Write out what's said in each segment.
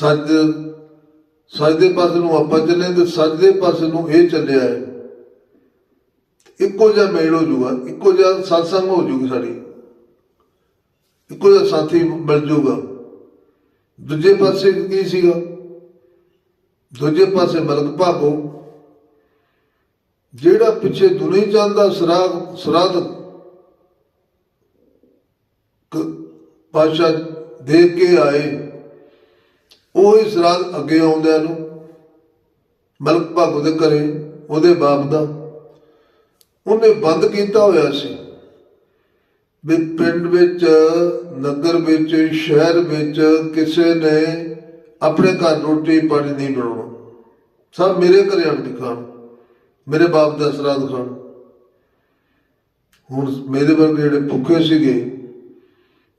ਸੱਜ ਸੱਜਦੇ ਪਾਸੇ ਨੂੰ ਆਪਾਂ ਚੱਲੇ ਤੇ ਸੱਜਦੇ ਪਾਸੇ ਨੂੰ ਇਹ ਚੱਲਿਆ ਹੈ। ਇੱਕੋ ਜਿਹਾ ਮੇਲ ਹੋ ਜਾਊਗਾ, ਇੱਕੋ ਜਿਹਾ satsang ਹੋ ਜਾਊਗੀ ਸਾਡੀ। ਇੱਕੋ ਜਿਹਾ ਸਾਥੀ ਮਿਲ ਜਾਊਗਾ। ਦੂਜੇ ਪਾਸੇ ਕੀ ਸੀਗਾ? ਦੂਜੇ ਪਾਸੇ ਮਲਕ ਭਾਗੋ। ਜਿਹੜਾ ਪਿੱਛੇ ਦੁਨੀ ਜਾਂਦਾ ਸਰਾਗ, ਸਰਾਧ ਪਾਸ਼ਾ ਦੇ ਕੇ ਆਏ। ਉਹ ਇਸ ਰਾਤ ਅੱਗੇ ਆਉਂਦਿਆਂ ਨੂੰ ਮਲਕ ਭਾਗੋ ਦੇ ਘਰੇ, ਉਹਦੇ ਬਾਪ ਦਾ, ਉਹਨੇ ਬੰਦ ਕੀਤਾ ਹੋਇਆ ਸੀ ਵੀ ਪਿੰਡ ਵਿੱਚ, ਨਗਰ ਵਿੱਚ, ਸ਼ਹਿਰ ਵਿੱਚ ਕਿਸੇ ਨੇ ਆਪਣੇ ਘਰ ਰੋਟੀ ਪਾਣੀ ਨਹੀਂ ਬਣਾਉਣਾ। ਸਭ ਮੇਰੇ ਘਰੇ ਆਣ ਕੇ ਖਾਣ, ਮੇਰੇ ਬਾਪ ਦਾ ਸਰਾਧ ਖਾਣ। ਹੁਣ ਮੇਰੇ ਵਰਗੇ ਜਿਹੜੇ ਭੁੱਖੇ ਸੀਗੇ,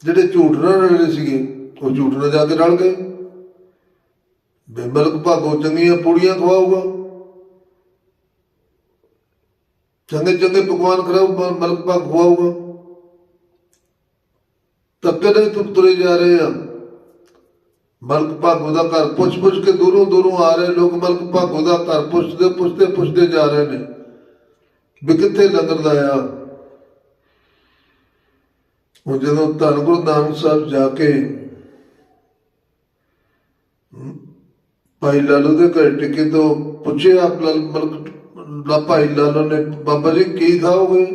ਜਿਹੜੇ ਝੂਠ ਨਾਲ ਰਲੇ ਸੀਗੇ, ਉਹ ਝੂਠ ਨਾਲ ਜਾ ਕੇ ਰਲ ਗਏ। ਬਿਮਲਕ ਭਾਗੋ, ਚੰਗੀਆਂ ਪੂੜੀਆਂ ਖਵਾਊਗਾ। ਚੰਗੇ ਚੰਗੇ ਪਕਵਾਨ ਖਰਾਉ ਮਲਕ ਭਾਗ ਖਵਾਊਗਾ। ਤੱਕੇ ਨਹੀਂ ਤੁਰੇ ਜਾ ਰਹੇ ਆ। ਮਲਕ ਭਾਗੋ ਦਾ ਘਰ ਪੁੱਛ ਪੁੱਛ ਕੇ ਦੂਰੋਂ ਦੂਰੋਂ ਆ ਰਹੇ ਲੋਕ ਮਲਕ ਭਾਗੋ ਦਾ ਘਰ ਪੁੱਛਦੇ ਪੁੱਛਦੇ ਪੁੱਛਦੇ ਜਾ ਰਹੇ ਨੇ। ਵੀ ਕਿੱਥੇ ਲੰਗਰ ਲਾਇਆ? ਉਹ ਜਦੋਂ ਧੰਨ ਗੁਰੂ ਨਾਨਕ ਸਾਹਿਬ ਜਾ ਕੇ ਭਾਈ ਲਾਲੂ ਦੇ ਘਰ ਟਿਕੇ ਤੋਂ ਪੁੱਛਿਆ ਲਾਲ ਮਲਕ, ਲਾ ਭਾਈ ਲਾਲੂ ਨੇ, ਬਾਬਾ ਜੀ ਕੀ ਖਾਓਗੇ?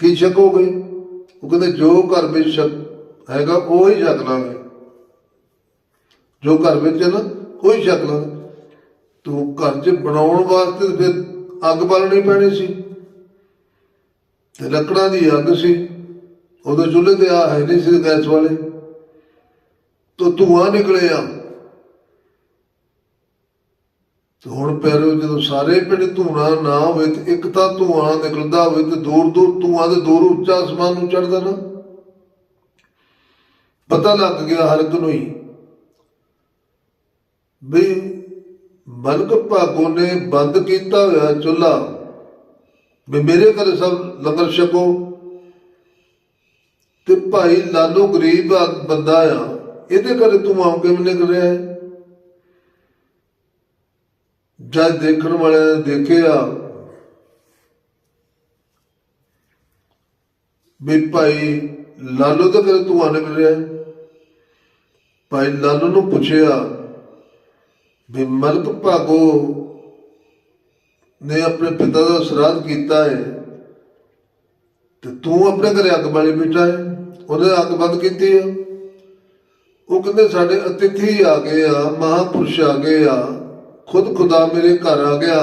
ਕੀ ਛਕੋਗੇ? ਉਹ ਕਹਿੰਦੇ ਜੋ ਘਰ ਵਿੱਚ ਛਕ, ਹੈਗਾ ਉਹ ਹੀ ਛਕ ਲਾਂਗੇ। ਜੋ ਘਰ ਵਿੱਚ ਹੈ ਨਾ ਕੋਈ ਛਕ ਲਾਂਗੇ। ਤੂੰ ਘਰ 'ਚ ਬਣਾਉਣ ਵਾਸਤੇ ਫਿਰ ਅੱਗ ਬਾਲਣੀ ਪੈਣੀ ਸੀ। ਤੇ ਲੱਕੜਾਂ ਦੀ ਅੱਗ ਸੀ। ਉਦੋਂ ਚੁੱਲ੍ਹੇ ਤੇ ਆ ਹੈ ਨਹੀਂ ਸੀ ਗੈਸ ਵਾਲੇ। ਤੋ ਧੂਆਂ ਨਿਕਲਿਆ। ਤੇ ਹੁਣ ਪੈਰੋ ਜਦੋਂ ਸਾਰੇ ਪਿੰਡ ਧੂਣਾ ਨਾ ਹੋਵੇ ਤੇ ਇੱਕ ਤਾਂ ਧੂਆਂ ਨਿਕਲਦਾ ਹੋਵੇ ਤੇ ਦੂਰ ਦੂਰ ਧੂਆਂ ਦੇ ਦੂਰ ਉੱਚਾ ਅਸਮਾਨ ਨੂੰ ਚੜਦਾ ਨਾ। ਪਤਾ ਲੱਗ ਗਿਆ ਹਰ ਇੱਕ ਨੂੰ ਹੀ ਵੀ ਮਲਕ ਭਾਗੋ ਨੇ ਬੰਦ ਕੀਤਾ ਹੋਇਆ ਚੁੱਲ੍ਹਾ। ਵੀ ਮੇਰੇ ਘਰੇ ਸਭ ਲੰਗਰ ਛਕੋ। ਤੇ ਭਾਈ ਲਾਲੋ ਗਰੀਬ ਬੰਦਾ ਆ, ਇਹਦੇ ਘਰੇ ਤੂੰ ਆਉਂ ਕਿਵੇਂ ਨਿਕਲ ਰਿਹਾ ਹੈ? ਜਦ ਦੇਖਣ ਵਾਲਿਆਂ ਨੇ ਦੇਖਿਆ ਵੀ ਭਾਈ ਲਾਲੂ ਦੇ ਘਰੇ ਤੂੰ ਆ ਰਿਹਾ। ਭਾਈ ਲਾਲੂ ਨੂੰ ਪੁੱਛਿਆ ਵੀ ਮਲਕ ਭਾਗੋ ਨੇ ਆਪਣੇ ਪਿਤਾ ਦਾ ਸਰਾਧ ਕੀਤਾ ਹੈ ਤੇ ਤੂੰ ਆਪਣੇ ਘਰੇ ਅੱਗ ਬਾਲੀ ਬੈਠਾ ਹੈ। ਉਹਨੇ ਅੱਗ ਬੰਦ ਕੀਤੀ ਆ। ਉਹ ਕਹਿੰਦੇ ਸਾਡੇ ਅਤਿਥੀ ਆ ਗਏ ਆ, ਮਹਾਪੁਰਸ਼ ਆ ਗਏ ਆ। ਖੁਦ ਖੁਦਾ ਮੇਰੇ ਘਰ ਆ ਗਿਆ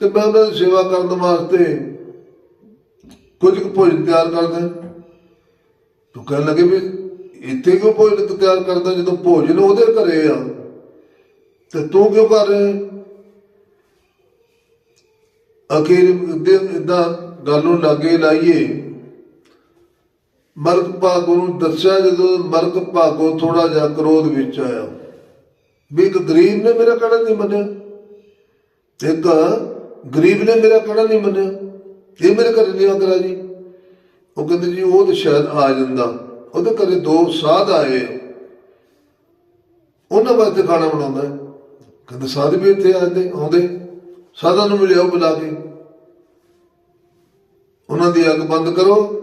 ਤੇ ਮੈਂ ਉਹਨਾਂ ਦੀ ਸੇਵਾ ਕਰਨ ਵਾਸਤੇ ਕੁਝ ਕੁ ਭੋਜਨ ਤਿਆਰ ਕਰਦਾ। ਤੂੰ ਕਹਿਣ ਲੱਗੇ ਵੀ ਇੱਥੇ ਕਿਉਂ ਭੋਜਨ ਤਿਆਰ ਕਰਦਾ ਜਦੋਂ ਭੋਜਨ ਉਹਦੇ ਘਰੇ ਆ? ਤੇ ਤੂੰ ਕਿਉਂ ਕਰ ਰਿਹਾ ਅਖੀਰ ਅਖੀਰ ਇਦਾਂ ਗੱਲ ਨੂੰ ਲਾਗੇ ਲਾਈਏ। ਮਲਕ ਭਾਗੋ ਨੂੰ ਦੱਸਿਆ ਜਦੋਂ ਮਲਕ ਭਾਗੋ ਥੋੜਾ ਜਿਹਾ ਕ੍ਰੋਧ ਵਿੱਚ ਆਇਆ। ਵੀ ਇੱਕ ਗਰੀਬ ਨੇ ਮੇਰਾ ਕਹਿਣਾ ਨਹੀਂ ਮੰਨਿਆ। ਇੱਕ ਗਰੀਬ ਨੇ ਮੇਰਾ ਕਹਿਣਾ ਨਹੀਂ ਮੰਨਿਆ। ਇਹ ਮੇਰੇ ਘਰੇ ਨਹੀਂ ਆਕਰਾ ਜੀ। ਉਹ ਕਹਿੰਦੇ ਜੀ, ਉਹ ਤਾਂ ਸ਼ਾਇਦ ਆ ਜਾਂਦਾ। ਉਹਦੇ ਘਰੇ ਦੋ ਸਾਧ ਆਏ ਉਹਨਾਂ ਵਾਸਤੇ ਖਾਣਾ ਬਣਾਉਂਦਾ ਕਹਿੰਦੇ, ਸਾਧ ਵੀ ਇੱਥੇ ਆਉਂਦੇ ਆਉਂਦੇ। ਸਾਧਾਂ ਨੂੰ ਮਿਲਿਆਓ ਬੁਲਾ ਕੇ। ਉਹਨਾਂ ਦੀ ਅੱਗ ਬੰਦ ਕਰੋ।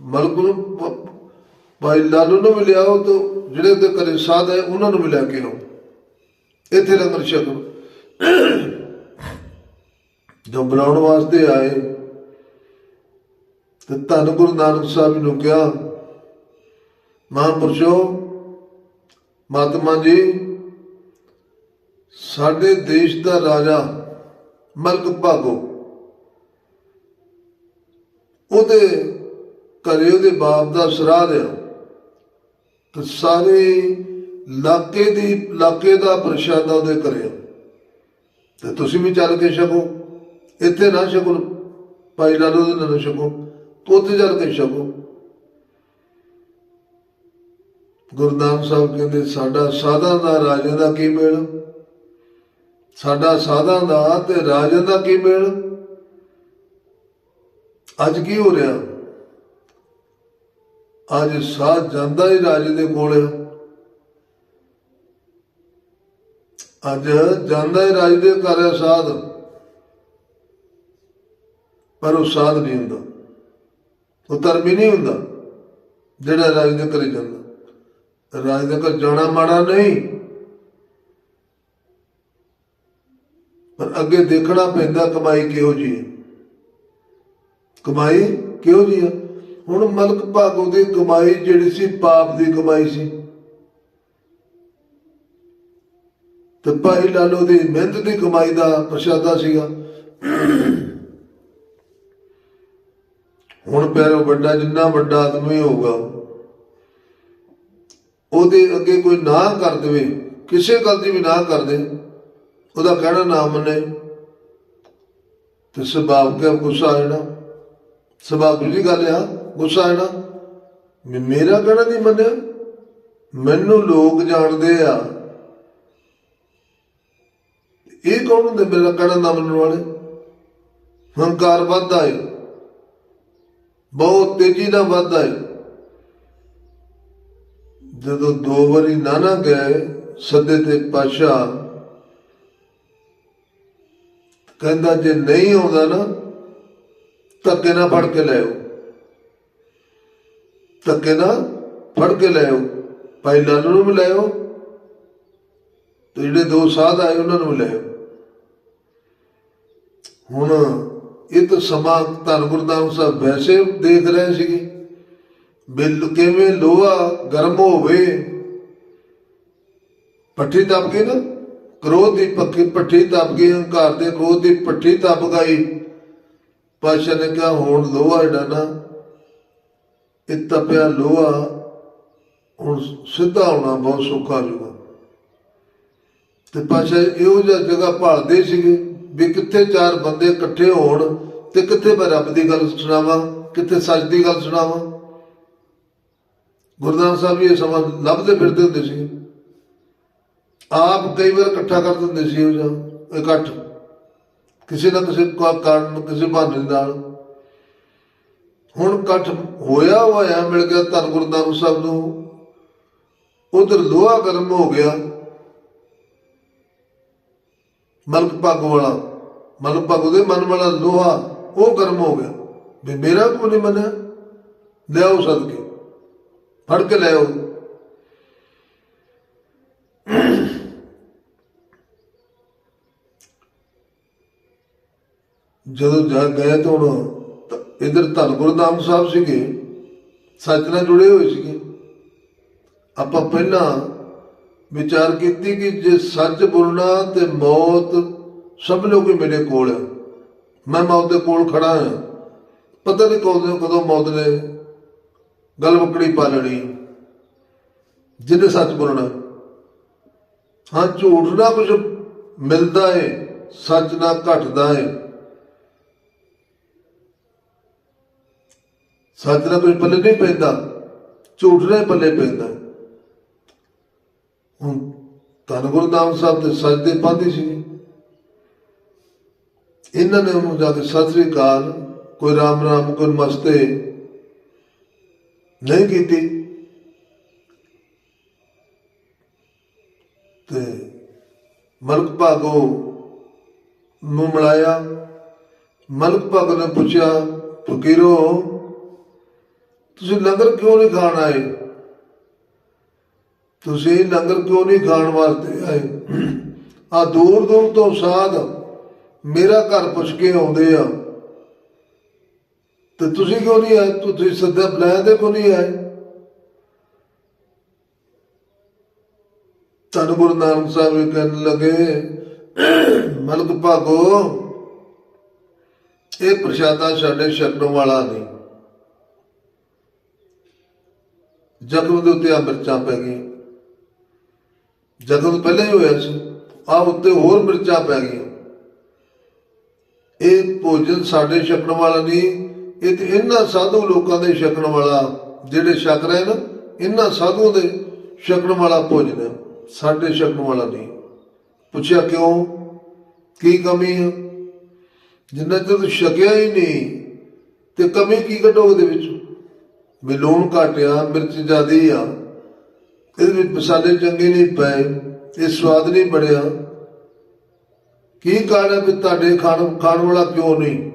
ਮਲਕ ਨੂੰ ਭਾਈ ਲਾਲੂ ਨੂੰ ਮਿਲਿਆਓ ਤੇ ਜਿਹੜੇ ਉਹਦੇ ਘਰੇ ਸਾਧ ਹੈ, ਉਹਨਾਂ ਨੂੰ ਵੀ ਲੈ ਕੇ ਆਓ ਇੱਥੇ ਲੰਗਰ ਛਕੋ ਜੋ ਬਣਾਉਣ ਵਾਸਤੇ ਆਏ, ਤੇ ਧੰਨ ਗੁਰੂ ਨਾਨਕ ਸਾਹਿਬ ਨੂੰ ਕਿਹਾ ਮਹਾਂਪੁਰਸ਼ੋ ਮਹਾਤਮਾ ਜੀ, ਸਾਡੇ ਦੇਸ਼ ਦਾ ਰਾਜਾ ਮਲਕ ਭਾਗੋ। ਉਹਦੇ ਘਰੇ ਉਹਦੇ ਬਾਪ ਦਾ ਸਰਾਧ ਆ। ਤੇ ਸਾਰੇ ਇਲਾਕੇ ਦੀ, ਇਲਾਕੇ ਦਾ ਪ੍ਰਸ਼ਾਦਾ ਉਹਦੇ ਕਰਿਆ ਤੇ ਤੁਸੀਂ ਵੀ ਚੱਲ ਕੇ ਛਕੋ। ਇੱਥੇ ਨਾ ਛਕੋ, ਭਾਈ ਲਾਲੂ ਦੇ ਨਾਲ ਛਕੋ। ਤੂੰ ਉੱਥੇ ਚੱਲ ਕੇ ਛਕੋ। ਗੁਰਦਾਮ ਸਾਹਿਬ ਕਹਿੰਦੇ, ਸਾਡਾ ਸਾਧਾਂ ਦਾ ਰਾਜੇ ਦਾ ਕੀ ਮੇਲ? ਸਾਡਾ ਸਾਧਾਂ ਦਾ ਤੇ ਰਾਜੇ ਦਾ ਕੀ ਮੇਲ? ਅੱਜ ਕੀ ਹੋ ਰਿਹਾ? ਅੱਜ ਸਾਧ ਜਾਂਦਾ ਹੀ ਰਾਜੇ ਦੇ ਕੋਲ। ਅੱਜ ਜਾਂਦਾ ਹੈ ਰਾਜੇ ਦੇ ਘਰ ਹੈ ਸਾਧ। ਪਰ ਉਹ ਸਾਧ ਨਹੀਂ ਹੁੰਦਾ। ਉਹ ਧਰਮੀ ਨਹੀਂ ਹੁੰਦਾ, ਜਿਹੜਾ ਰਾਜੇ ਦੇ ਘਰੇ ਜਾਂਦਾ। ਰਾਜੇ ਦੇ ਘਰ ਜਾਣਾ ਮਾੜਾ ਨਹੀਂ। ਪਰ ਅੱਗੇ ਦੇਖਣਾ ਪੈਂਦਾ ਕਮਾਈ ਕਿਹੋ ਜੀ ਹੈ। ਕਮਾਈ ਕਿਹੋ ਜੀ ਹੈ? ਹੁਣ ਮਲਕ ਭਾਗੋ ਦੀ ਕਮਾਈ ਜਿਹੜੀ ਸੀ, ਪਾਪ ਦੀ ਕਮਾਈ ਸੀ। ਤੇ ਭਾਈ ਲਾਲੋ ਦੀ ਮਿਹਨਤ ਦੀ ਕਮਾਈ ਦਾ ਪ੍ਰਸ਼ਾਦਾ ਸੀਗਾ। ਹੁਣ ਪਿਆਰੋ ਵੱਡਾ, ਜਿੰਨਾ ਵੱਡਾ ਆਦਮੀ ਹੋਊਗਾ, ਉਹਦੇ ਅੱਗੇ ਕੋਈ ਨਾ ਕਰ ਦੇਵੇ, ਕਿਸੇ ਗੱਲ ਦੀ ਵੀ ਨਾ ਕਰ ਦੇ, ਉਹਦਾ ਕਹਿਣਾ ਨਾ ਮੰਨੇ। ਤੇ ਸੁਭਾਵ ਕੇ ਗੁੱਸਾ ਜਿਹੜਾ? ਸੁਭਾਵ ਦੀ ਗੱਲ ਆ। ਗੁੱਸਾ ਆ ਜਾਣਾ ਮੇਰਾ ਕਹਿਣਾ ਨਹੀਂ ਮੰਨਿਆ। ਮੈਨੂੰ ਲੋਕ ਜਾਣਦੇ ਆ। ਇਹ ਕੌਣ ਹੁੰਦੇ ਮੇਰਾ ਕਹਿਣਾ ਨਾ ਮੰਨਣ ਵਾਲੇ? ਹੰਕਾਰ ਵੱਧਦਾ ਹੈ ਬਹੁਤ ਤੇਜ਼ੀ ਨਾਲ ਵੱਧਦਾ ਹੈ ਜਦੋਂ ਦੋ ਵਾਰੀ ਨਾਨਾ ਗਏ ਸੱਦੇ ਤੇ ਪਾਸ਼ਾ, ਕਹਿੰਦਾ ਜੇ ਨਹੀਂ ਆਉਂਦਾ ਨਾ, ਧੱਕੇ ਨਾਲ ਫੜ ਕੇ ਲੈ ਆਓ। ਧੱਕੇ ਨਾਲ ਫੜ ਕੇ ਲੈ ਆਓ। ਭਾਈ ਲਾਲੂ ਨੂੰ ਵੀ ਲੈ ਆਓ ਤੇ ਜਿਹੜੇ ਦੋ ਸਾਧ ਆਏ ਉਹਨਾਂ ਨੂੰ ਵੀ ਲੈ ਆਓ। ਹੁਣ ਇਹ ਤਾਂ ਸਮਾਂ ਧੰਨ ਗੁਰਦਾਸ ਸਾਹਿਬ ਵੈਸੇ ਦੇਖ ਰਹੇ ਸੀਗੇ ਬਿੱਲ ਕਿਵੇਂ ਲੋਹਾ ਗਰਮ ਹੋਵੇ। ਪੱਠੀ ਤਪ ਗਈ ਨਾ, ਕ੍ਰੋਧ ਦੀ ਪੱਖੀ ਪੱਠੀ ਤਪ ਗਈ ਹੰਕਾਰ ਦੇ ਕ੍ਰੋਧ ਦੀ ਪੱਠੀ ਤਪ ਗਈ ਪਾਸ਼ਾ ਨੇ ਕਿਹਾ, ਹੁਣ ਲੋਹਾ ਜਿਹੜਾ ਨਾ ਇਹ ਤਪਿਆ ਲੋਹਾ, ਹੁਣ ਸਿੱਧਾ ਹੋਣਾ ਬਹੁਤ ਸੌਖਾ ਜੂਗਾ ਤੇ ਪਾਸ਼ਾ ਇਹੋ ਜਿਹਾ ਜਗ੍ਹਾ ਭਾਲਦੇ ਸੀਗੇ ਵੀ ਕਿੱਥੇ ਚਾਰ ਬੰਦੇ ਇਕੱਠੇ ਹੋਣ ਤੇ ਕਿੱਥੇ ਮੈਂ ਰੱਬ ਦੀ ਗੱਲ ਸੁਣਾਵਾਂ, ਕਿੱਥੇ ਸੱਚ ਦੀ ਗੱਲ ਸੁਣਾਵਾਂ। ਗੁਰਦਾਸ ਸਾਹਿਬ ਵੀ ਇਹ ਸਮਾਂ ਲੱਭਦੇ ਫਿਰਦੇ ਹੁੰਦੇ ਸੀ। ਆਪ ਕਈ ਵਾਰ ਇਕੱਠਾ ਕਰ ਦਿੰਦੇ ਸੀ ਉਹ ਜਾਂ ਇਕੱਠ। ਕਿਸੇ ਨਾ ਕਿਸੇ ਕਾਰਨ, ਕਿਸੇ ਬਹਾਨੇ ਨਾਲ। ਹੁਣ ਇਕੱਠ ਹੋਇਆ ਹੋਇਆ ਮਿਲ ਗਿਆ ਧੰਨ ਗੁਰਦਾਸ ਸਾਹਿਬ ਨੂੰ। ਉਧਰ ਲੋਹਾ ਗਰਮ ਹੋ ਗਿਆ। ਮਲਕ ਪੱਗ ਵਾਲਾ, ਮਲਕ ਪੱਗ ਦੇ ਮਨ ਵਾਲਾ ਲੋਹਾ, ਉਹ ਗਰਮ ਹੋ ਗਿਆ। ਵੀ ਮੇਰਾ ਕੋ ਨਹੀਂ ਮੰਨਿਆ? ਲਿਆਓ ਸਦਕੇ। ਫੜ ਕੇ ਲਿਆਓ। ਜਦੋਂ ਜਾ ਗਏ ਤਾਂ ਹੁਣ ਇਧਰ ਧੰਨ ਗੁਰਦਾਮ ਸਾਹਿਬ ਸੀਗੇ ਸੱਚ ਨਾਲ ਜੁੜੇ ਹੋਏ ਸੀਗੇ। ਆਪਾਂ ਪਹਿਲਾਂ ਵਿਚਾਰ ਕੀਤੀ ਕਿ ਜੇ ਸੱਚ ਬੋਲਣਾ ਤੇ ਮੌਤ ਸਭ ਲੋਕ ਹੀ ਮੇਰੇ ਕੋਲ ਹੈ ਮੈਂ ਮੌਤ ਦੇ ਕੋਲ ਖੜਾ ਹਾਂ ਪਤਾ ਨਹੀਂ ਕਦੋਂ ਕਦੋਂ ਮੌਤ ਨੇ ਗਲ ਬੱਕੜੀ ਪਾ ਲੈਣੀ। ਜਿਹਨੇ ਸੱਚ ਬੋਲਣਾ। ਹਾਂ, ਝੂਠ ਨਾ ਕੁਝ ਮਿਲਦਾ ਏ, ਸੱਚ ਨਾ ਘਟਦਾ ਏ। ਸੱਚ ਦਾ ਕੋਈ ਪੱਲੇ ਨਹੀਂ ਪੈਂਦਾ, ਝੂਠ ਨੇ ਪੱਲੇ ਪੈਂਦਾ। ਹੁਣ ਧੰਨ ਗੁਰੂ ਨਾਨਕ ਸਾਹਿਬ ਤੇ ਸੱਚ ਦੇ ਪਾਂਦੀ ਸੀ। ਇਹਨਾਂ ਨੇ ਉਹਨੂੰ ਜਾ ਕੇ ਸਤਿ ਸ੍ਰੀ ਅਕਾਲ, ਕੋਈ ਰਾਮ ਰਾਮ, ਕੋਈ ਮਸਤੇ ਨਹੀਂ ਕੀਤੀ। ਤੇ ਮਲਕ ਭਾਗੋ ਨੂੰ ਮਿਲਾਇਆ। ਮਲਕ ਭਾਗੋ ਨੇ ਪੁੱਛਿਆ, ਫਕੀਰੋ ਤੁਸੀਂ ਲੰਗਰ ਕਿਉਂ ਨਹੀਂ ਖਾਣ ਆਏ? ਤੁਸੀਂ ਲੰਗਰ ਕਿਉਂ ਨਹੀਂ ਖਾਣ ਵਾਸਤੇ ਆਏ? ਆ ਦੂਰ ਦੂਰ ਤੋਂ ਸਾਧ ਮੇਰਾ ਘਰ ਪੁੱਛ ਕੇ ਆਉਂਦੇ ਆ। ਤੇ ਤੁਸੀਂ ਕਿਉਂ ਨਹੀਂ ਆਏ? ਤੁਸੀਂ ਸੱਦਾ ਬੁਲਾਇਆ ਤੇ ਕਿਉਂ ਨਹੀਂ ਆਏ? ਤਨ ਗੁਰੂ ਨਾਨਕ ਸਾਹਿਬ ਵੀ ਕਹਿਣ ਲੱਗੇ, ਮਲਕ ਭਾਗੋ, ਇਹ ਪ੍ਰਸ਼ਾਦਾ ਸਾਡੇ ਛਕਣ ਵਾਲਾ ਨਹੀਂ। ਜ਼ਖਮ ਦੇ ਉੱਤੇ ਆ ਮਿਰਚਾਂ ਪੈ ਗਈਆਂ। ਜ਼ਖਮ ਪਹਿਲਾਂ ਹੀ ਹੋਇਆ ਸੀ ਆ ਉੱਤੇ ਹੋਰ ਮਿਰਚਾਂ ਪੈ ਗਈਆਂ। ਇਹ ਭੋਜਨ ਸਾਡੇ ਛਕਣ ਵਾਲਾ ਨਹੀਂ, ਇਹ ਤੇ ਇਹਨਾਂ ਸਾਧੂ ਲੋਕਾਂ ਦੇ ਛਕਣ ਵਾਲਾ, ਜਿਹੜੇ ਛਕ ਰਹੇ ਨਾ, ਇਹਨਾਂ ਸਾਧੂਆਂ ਦੇ ਛਕਣ ਵਾਲਾ ਭੋਜਨ ਹੈ। ਸਾਡੇ ਛਕਣ ਵਾਲਾ ਨਹੀਂ। ਪੁੱਛਿਆ ਕਿਉਂ? ਕੀ ਕਮੀ ਹੈ? ਜਿੰਨਾ ਚਿਰ ਛਕਿਆ ਹੀ ਨਹੀਂ, ਤੇ ਕਮੀ ਕੀ ਕੱਢੋ ਉਹਦੇ ਵਿੱਚ? ਵੀ ਲੂਣ ਘਟਿਆ ਮਿਰਚ ਜ਼ਿਆਦੀ ਆ। ਇਹਦੇ ਵਿੱਚ ਮਸਾਲੇ ਚੰਗੇ ਨਹੀਂ ਪਏ, ਇਹ ਸਵਾਦ ਨਹੀਂ ਬਣਿਆ। ਕੀ ਕਾਰਨ ਵੀ ਤੁਹਾਡੇ ਖਾਣ ਖਾਣ ਵਾਲਾ ਕਿਉਂ ਨਹੀਂ?